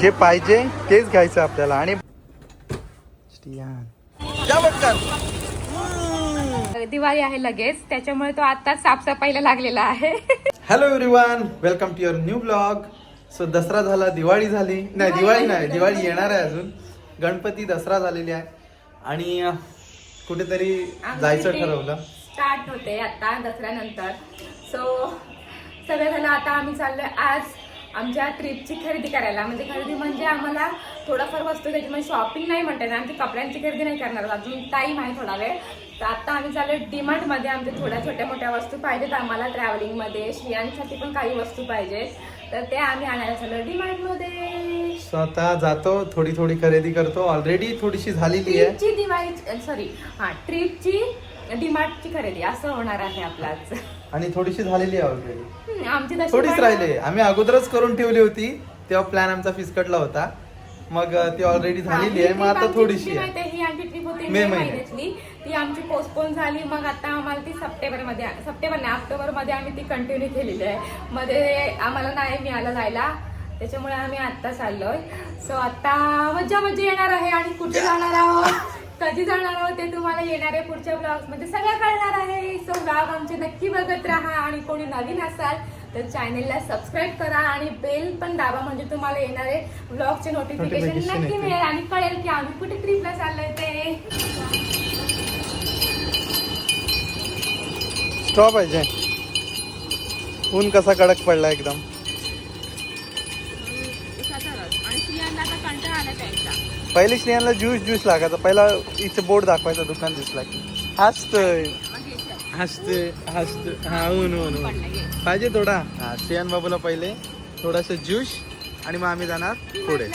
जे पाहिजे तेच घ्यायचं आपल्याला. आणि. दिवाळी आहे लगेच. त्याच्यामुळे तो आताच साफसफाईला लागलेला आहे. Hello everyone welcome to your new blog so Dussehra झाला दिवाळी झाली. नाही दिवाळी नाही दिवाळी येणार आहे अजून. गणपती दसरा झालेली आहे. आणि कुठेतरी जायचं ठरवलं. स्टार्ट होते आता दसऱ्यानंतर. सो सगळं झालं आता आम्ही चाललोय आज आमच्या ट्रिपची खरेदी करायला. म्हणजे खरेदी म्हणजे आम्हाला थोडाफार वस्तू घ्यायची. म्हणजे शॉपिंग नाही म्हणता येणार. आमची कपड्यांची खरेदी नाही करणार अजून टाईम आहे थोडा वेळ. तर आता आम्ही चाललोय डीमार्टमध्ये. आमच्या थोड्या छोट्या मोठ्या वस्तू पाहिजेत. आम्हाला ट्रॅव्हलिंगमध्ये स्त्रियांसाठी पण काही वस्तू पाहिजेत. तर ते आम्ही आणायला चाललोय डीमार्टमध्ये. सो आता जातो. थोडी थोडी खरेदी करतो. ऑलरेडी थोडीशी झालेली आहे. ट्रिपची दिवाळी सॉरी हा ट्रिपची डीमार्टची खरेदी असं होणार आहे आपलाच. आणि थोडीशी झालेली आहे ऑलरेडी हम्म, आमची तशी थोडीच पण- राहिले. आम्ही अगोदरच करून ठेवली होती तेव्हा प्लॅन आमचा फिसकटला होता. मग अं, ती ऑलरेडी झालेली आहे मग आता थोडीशी आहे. ही आमची ट्रिप होती मे मे महिन्यात. महिन्यातली. ती आमची पोस्टपोन झाली मग आता आम्हाला ती सप्टेंबरमध्ये सप्टेंबर नाही ऑक्टोबरमध्ये आम्ही ती कंटिन्यू केलेली आहे. मध्ये आम्हाला नाही मिळालं जायला. त्याच्यामुळे आम्ही आता चाललोय. सो आता मज्जा मज्जा येणार आहे आणि कुठे जाणार आहोत? कधी जाणार आहोत ते तुम्हाला येणाऱ्या पुढच्या ब्लॉगमध्ये सगळं कळणार आहे. सो ब्लॉग आमचे नक्की बघत राहा आणि कोणी नवीन असाल तर चॅनेलला सबस्क्राईब करा आणि बेल पण दाबा म्हणजे तुम्हाला येणारे ब्लॉगचे नोटिफिकेशन नक्की. मिळेल आणि कळेल की आम्ही कुठे ट्रिपला चाललोय ते. स्टॉप पाहिजे ऊन कसा कडक पडला एकदम. आणि स्त्रियांना आता कंटाळा आला त्यांचा. पहिले स्त्रियांना ज्यूस ज्यूस लागायचा. पहिला इथे बोर्ड दाखवायचा दुकान दिसला की. हसतोय हसते हसते. हा ऊन ऊन ऊन पाहिजे थोडा. हा स्त्रियान बाबूला पहिले थोडासा ज्यूस आणि मग आम्ही जाणार पुढे.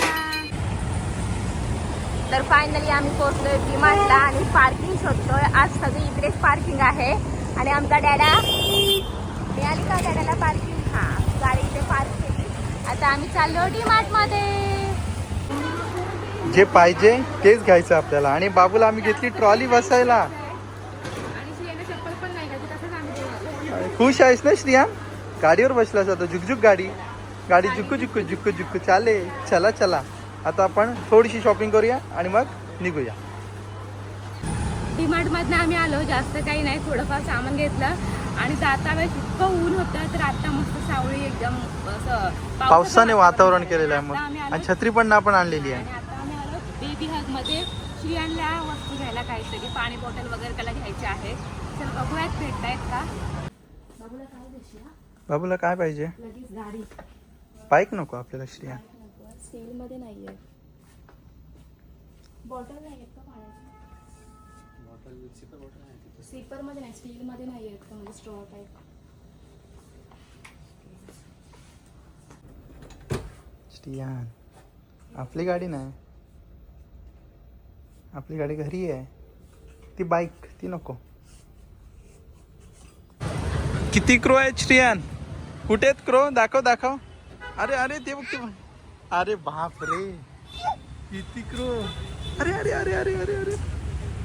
तर फायनली आम्ही पोहोचलोय डिमांडला आणि पार्किंग शोधतोय. आज सगळी इकडेच पार्किंग आहे. आणि आमचा डॅडा मिळाली का डॅडाला पार्किंग हा गाडी इथे पार्क केली आता आम्ही चाललो डीमार्टमध्ये. जे पाहिजे तेच घ्यायचं आपल्याला. आणि बाबूला आम्ही घेतली ट्रॉली बसायला. खुश आहेस ना श्रिया? गाडीवर बसलास आता झुकझुक गाडी. गाडी झुकू झुकू झुकू झुकू. चाले चला चला. आता आपण थोडीशी शॉपिंग करूया आणि मग निघूया. डीमार्ट मधनं आम्ही आलो जास्त काही नाही थोडंफार सामान घेतलं. आणि जाता वेळेस इतकं ऊन होतं तर आता मस्त सावळी एकदम असं पावसाने वातावरण केलेलं आहे. मग. आणि छत्री पण आपण आणलेली आणि आहे आता आम्ही आलो बेबी हगमध्ये. स्त्रियांना वस्तू घ्यायला काहीतरी पाणी बॉटल वगैरे त्याला घ्यायचे आहे. चल बघूयात भेटतायत का? बाबूला काय देशील बाबूला काय पाहिजे? लगेच गाडी. बाईक नको आपल्याला श्रिया. स्टील मध्ये नाहीये. बॉटल नाही आहेत का पाण्याची? सिपर मध्ये नाही स्टील मध्ये नाही आहेत का? म्हणजे स्ट्रॉ टाईप. स्टियान आपली गाडी नाही. आपली गाडी घरी आहे. ती बाईक ती नको. किती क्रो आहे श्रियान? कुठे आहेत क्रो? दाखव दाखव. अरे अरे ते ते बघ. अरे बाप रे. किती क्रो. अरे अरे अरे अरे अरे अरे.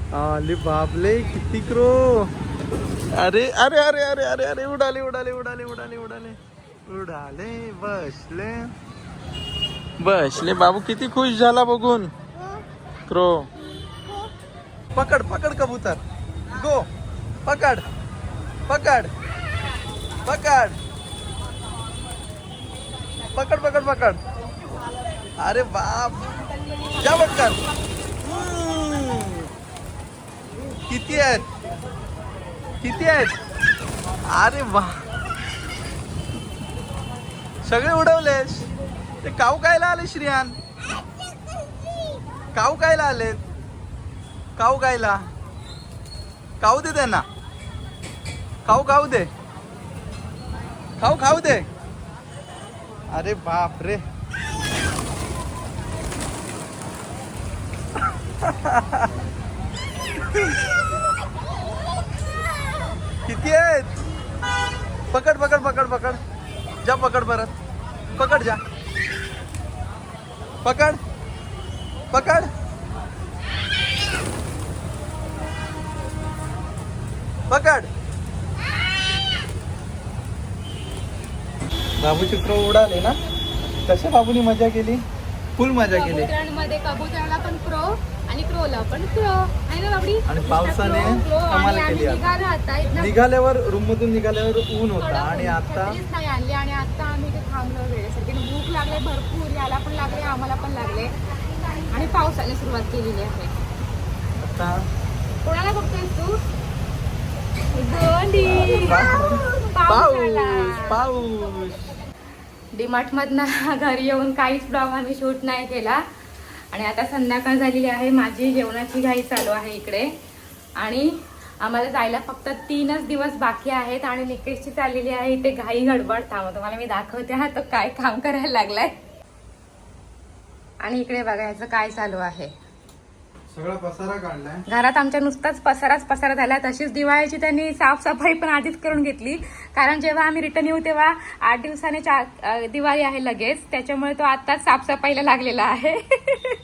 अरे बापले किती क्रो अरे अरे अरे अरे अरे अरे उडाले उडाले उडाले उडाले उडाले. उडाले बसले. बसले बाबू किती खुश झाला बघून. क्रो. पकड पकड कबूतर. गो पकड. पकड. पकड. पकड पकड पकड. अरे बाप. जा पटकन. किती आहेत? किती आहेत? अरे वा. सगळे उडवलेस? ते काऊ कायला आले श्रियान? काऊ कायला आलेत? काऊ कायला? खाऊ दे त्यांना. खाऊ खाऊ दे. खाऊ खाऊ दे. अरे बाप रे किती आहेत? पकड पकड पकड पकड. जा पकड परत. पकड जा. पकड. पकड. पकड. बाबू क्रो उडाले ना? कशा बाबूनी मजा केली? फुल मजा केली. कबुतरांमध्ये कबुतराला पण प्रो आणि क्रोला पण प्रो आहे ना बाबडी? आणि पावसाने कमाल केली आता. निघालो आता इथनं. निघाल्यावर रूम मधून निघाल्यावर ऊन होता आणि ऊन, आता छत्रीच नाही आणली आणि आता आम्ही ते थांबलो वेळेसाठी. आणि भूक लागले भरपूर. याला पण लागले आम्हाला पण लागले. आणि पावसाने सुरुवात केलेली आहे. आता कोणाला बघतोयस तू? दोन्ही. पाऊस पाऊस. पाऊस. डीमार्ट मधनं घरी येऊन काहीच ब्लॉग आम्ही शूट नाही केला. आणि आता संध्याकाळ झालेली आहे माझी जेवणाची घाई चालू आहे इकडे. आणि आम्हाला जायला फक्त तीनच दिवस बाकी आहेत आणि निकेशची चाललेली आहे इथे घाई गडबड. थांबा तुम्हाला मी दाखवते हा तो काय काम करायला लागलाय. आणि इकडे बघायचं काय चालू आहे. सगळा पसारा काढलाय. घरात आमच्या नुसताच पसाराच पसारा झाला तशीच दिवाळीची त्यांनी साफसफाई पण आधीच करून घेतली. कारण जेव्हा आम्ही रिटर्न येऊ तेव्हा आठ दिवसाने चार दिवाळी आहे लगेच. त्याच्यामुळे तो आताच साफसफाईला लागलेला आहे.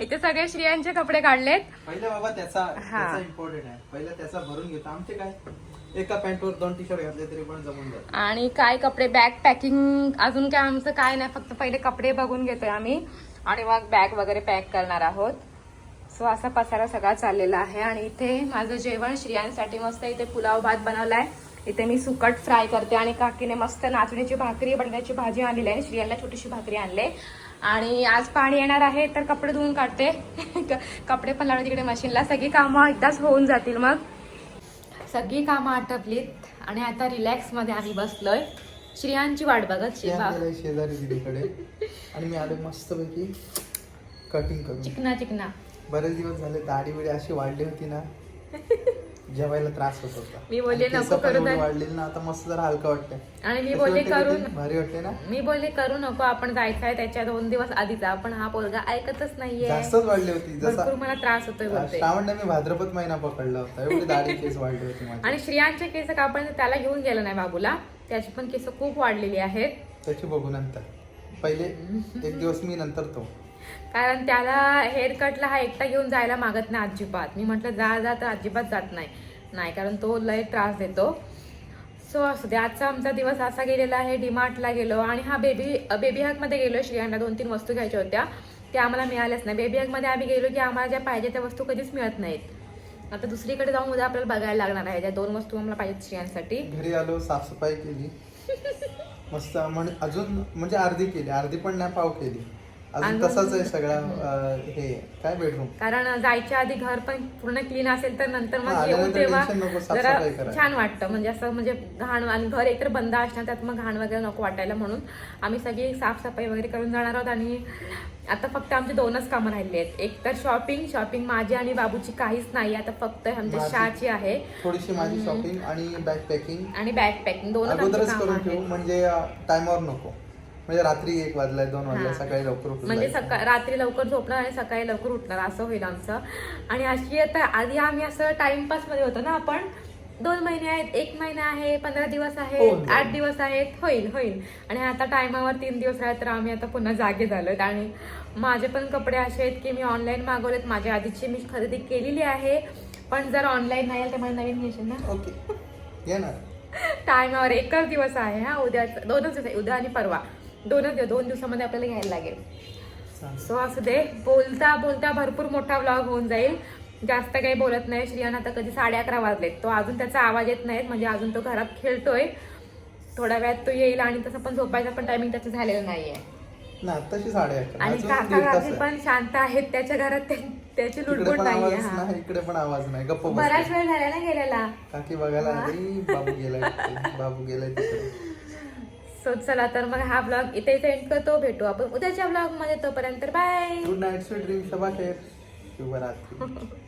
इथे सगळे स्त्रियांचे कपडे काढलेत. पहिला बाबा त्याचा हा. त्याचा इम्पॉर्टंट आहे. पहिला त्याचा भरून घेतो. आमचे काय? एका पॅन्टवर दोन टी शर्ट घातले तरी पण जमून जात. आणि काय कपडे? बॅग पॅकिंग अजून काय आमचं काय नाही. फक्त पहिले कपडे बघून घेतोय आम्ही. आणि मग बॅग वगैरे पॅक करणार आहोत. सो असा पसारा सगळा चाललेला आहे. आणि इथे माझं जेवण श्रियांसाठी मस्त इथे पुलाव भात बनवलाय. इथे मी सुकट फ्राय करते. आणि काकीने मस्त नाचणीची भाकरी बटाट्याची भाजी आणलेली आहे. श्रियांना छोटीशी भाकरी आणले. आणि आज पाणी येणार आहे तर कपडे धुवून काढते. कपडे पण लावले तिकडे मशीनला. सगळी कामं एकदाच होऊन जातील मग. सगळी कामं आटपलीत आणि आता रिलॅक्समध्ये आम्ही बसलोय. श्रियांची वाट बघत शिवा. शेजारी दिदीकडे आणि मी आलो मस्त पैकी कटिंग करून. चिकना चिकना. बरेच दिवस झाले दाढी बिडी अशी वाढली होती ना. जेवायला त्रास होत होता. मी बोलले नको करू. वाढलेली ना आता मस्त जरा हलकं वाटतंय. आणि मी बोलले वाटते करून? भारी वाटते ना? मी बोलले करू नको आपण जायचं आहे त्याच्या दोन दिवस आधीचा पण हा पोरगा ऐकतच नाहीये. जास्तच वाढली होती जसा मला त्रास होतोय श्रावण मी भाद्रपद महिना पकडला होता एवढी दाढी केस वाढली होती आणि श्रियांचे केस कापायचे त्याला घेऊन गेलं नाही बाबूला त्याची पण केस खूप वाढलेली आहेत. त्याची बघू नंतर. पहिले एक दिवस मी नंतर तो. कारण त्याला हेअर कटला हा एकटा घेऊन जायला मागत नाही अजिबात. मी म्हटलं जा जा तर अजिबात जात नाही. नाही कारण तो लय त्रास देतो. सो असू दे. आजचा आमचा दिवस असा गेलेला आहे डीमार्टला गेलो आणि हा बेबी बेबी हॅकमध्ये गेलो. श्रियांना दोन तीन वस्तू घ्यायच्या होत्या. त्या आम्हाला मिळाल्याच नाही. बेबी हॅकमध्ये आम्ही गेलो की आम्हाला ज्या पाहिजे त्या वस्तू कधीच मिळत नाहीत. आता दुसरीकडे जाऊन उद्या आपल्याला बघायला लागणार आहे. त्या दोन वस्तू आम्हाला पाहिजेत श्रियांसाठी. घरी आलो साफसफाई केली. मस्त अजून म्हणजे अर्धी केली. अर्धी पण नाही पाव केली. अजून तसाच आहे सगळा अं, हे काय बेडरूम कारण जायच्या आधी घर पण पूर्ण क्लीन असेल तर नंतर हा, मग येऊन आल्यानंतर तेव्हा tension नको, जरा करायला. छान वाटतं. म्हणजे असं म्हणजे घाण आणि घर एकतर बंद असणार त्यात मग घाण वगैरे नको वाटायला म्हणून आम्ही सगळी साफसफाई वगैरे करून जाणार आहोत आणि आता फक्त आमचे दोनच कामं राहिली आहेत. एक तर शॉपिंग शॉपिंग माझी आणि बाबूची काहीच नाही. आता फक्त आमच्या माझी- शाची आहे. थोडीशी माझी शॉपिंग आणि बॅग पॅकिंग आणि बॅग पॅकिंग दोनच आमची अगोदरच कामं करून ठेवू आहेत म्हणजे टायमावर नको. म्हणजे रात्री एक वाजलाय दोन वाजलाय हा. सकाळी लवकर म्हणजे. सकाळ रात्री लवकर झोपणार आणि सकाळी लवकर उठणार असं होईल आमचं. आणि अशी आता आधी आम्ही असं टाइमपासमध्ये होतो ना आपण दोन महिने आहेत एक महिना आहे पंधरा दिवस आहेत होईल. आठ दिवस आहेत होईल होईल. आणि आता टायमावर तीन दिवस राहत तर आम्ही आता पुन्हा जागे झालोत आणि माझे पण कपडे असे आहेत की मी ऑनलाईन मागवलेत. माझ्या आधीची मी खरेदी केलेली आहे. पण जर ऑनलाईन नाही आलं तर मला नवीन घेशील ना. ओके. येणार. टायमावर एकच दिवस आहे हा उद्या दोनच दिवस आहे उद्या आणि परवा. दोनच दिवस दोन दिवसामध्ये आपल्याला घ्यायला लागेल. सो असू दे. बोलता बोलता भरपूर मोठा व्लॉग होऊन जाईल. जास्त काही बोलत नाही. श्रियान आता कधी साडे अकरा वाजलेत. तो अजून त्याचा आवाज येत नाही म्हणजे अजून तो घरात खेळतोय. थोड्या वेळात तो येईल आणि तसं पण झोपायचं पण टायमिंग त्याचं झालेलं नाहीये. आणि काका काकी. पण शांत आहेत. त्याच्या घरात ते- त्याची लुडबुड हा. नाही इकडे पण आवाज नाही. गप्प बराच. वेळ झाला ना गेलेला. काकी बघायला बाबू तिकडे. बाबू गेलाय तिकडे. सो चला तर मग हा ब्लॉग इथे एंड करतो. भेटू आपण उद्याच्या ब्लॉगमध्ये. तोपर्यंत bye good night sweet dream शुभरात्री.